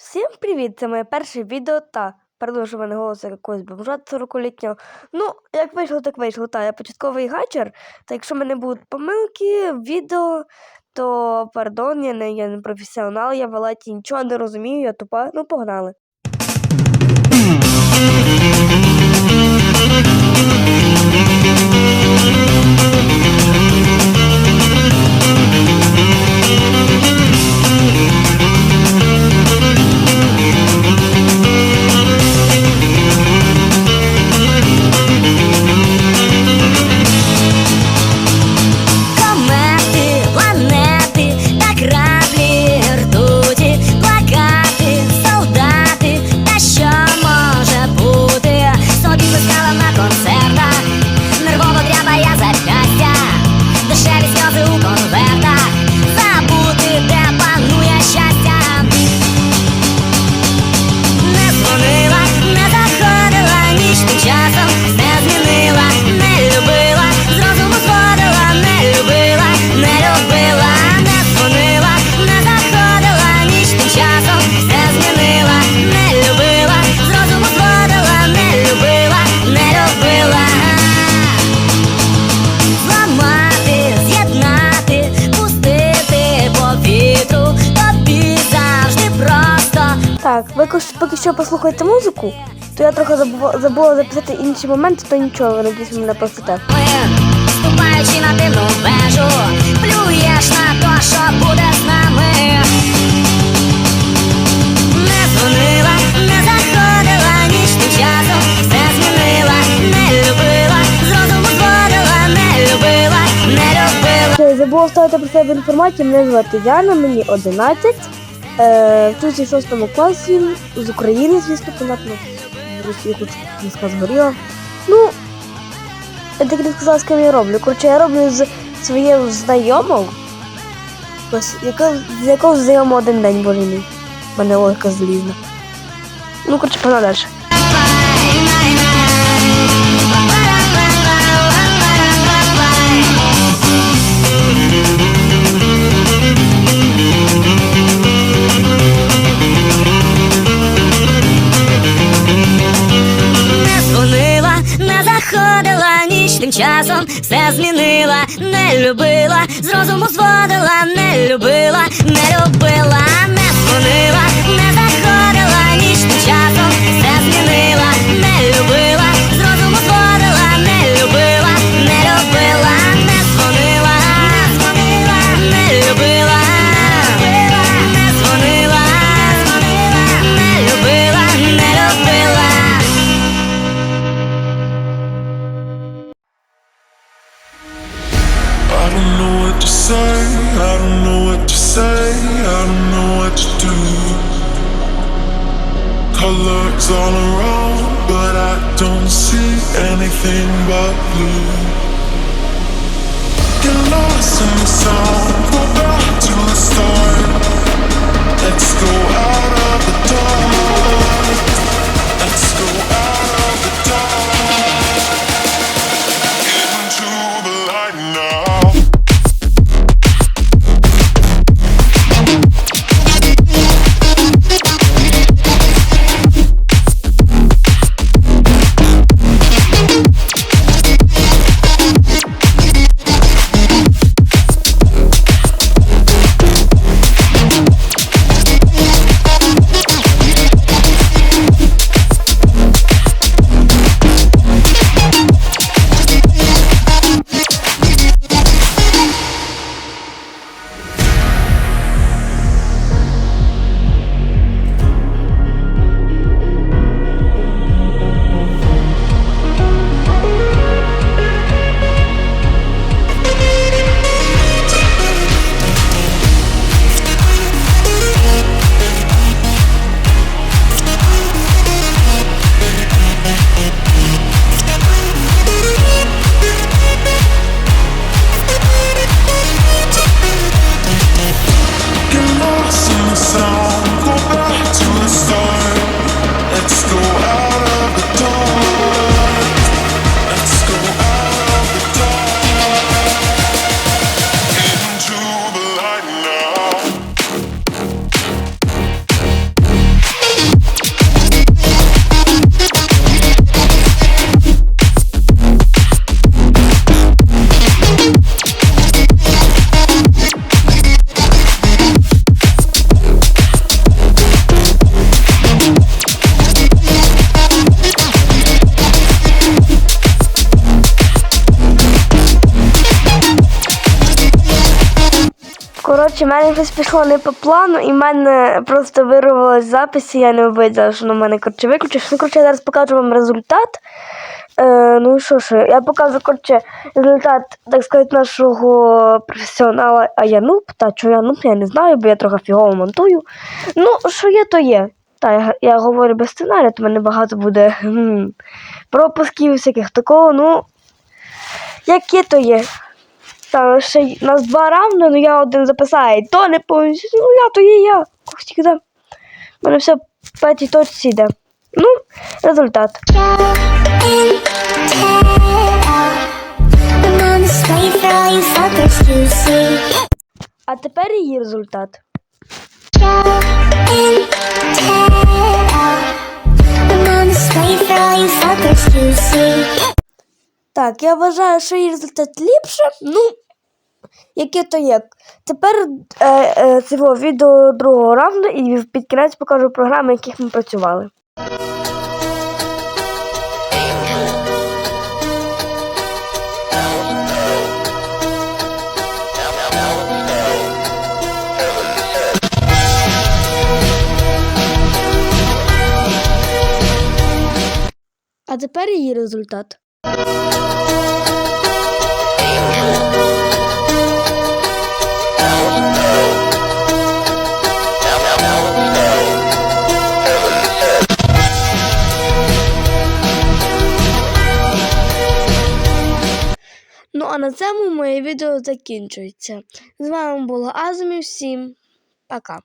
Всім привіт! Це моє перше відео та передаю, мене голос якогось бомжа 40-літнього. Ну, як вийшло, так вийшло. Та я початковий гачер. Та якщо в мене будуть помилки відео, то пардон, я не, я не професіонал, я в нічого не розумію, я тупа. Ну, погнали. Так, ви поки що послухайте музику, то я трохи забула, забула записати інші моменти, то нічого, надіюсь, мене простите. Ступаючи на дивну вежу, плюєш на то, що буде з нами. Не дзвонила, не заходила ніч тим часом, все змінила, не любила, з розуму зводила, не любила, не любила. Забула вставити про себе інформацію, мене звати Яна, мені 11. Е, вчуся в 6 класі, з України, звісно, понятно. В Росії хоч не згоріла. Ну, я так не сказала, з ким я роблю. Коротше, я роблю з своїм знайомим. Ось, яко- з якого знайомо один день, боже мій. Мене логіка залізна. Ну, коротше, погнали далі. Часом, все змінила, не любила, з розуму зводила, не любила, say, I don't know what to say, I don't know what to do. Colors all around, but I don't see anything but blue. Get lost in the sound, go back to the start. Let's go коротше, в мене щось пішло не по плану, і в мене просто вирвалось запис, я не увиділа, що на мене коротше виключив. Ну, коротше, я зараз покажу вам результат. Е, ну і що ж, я покажу, коротше, результат, так сказати, нашого професіонала, а я нуб. Та що я я не знаю, бо я трохи фігово монтую. Ну, що є, то є. Та, я, я говорю без сценарію, то в мене багато буде хм, пропусків всяких такого, ну, як є, то є. Та ще нас два раунди, ну я один записаю, то не повністю. Ну я то є я. Костік. У мене все в п'ятій точці йде. Ну, результат. А тепер її результат. I'm Так, я вважаю, що її результат ліпше. Ну, яке то є. Тепер е, е, цього відео другого раунду і під кінець покажу програми, яких ми працювали. А тепер її результат. Ну а на цьому моє відео закінчується. З вами була Азумі. Всім пока.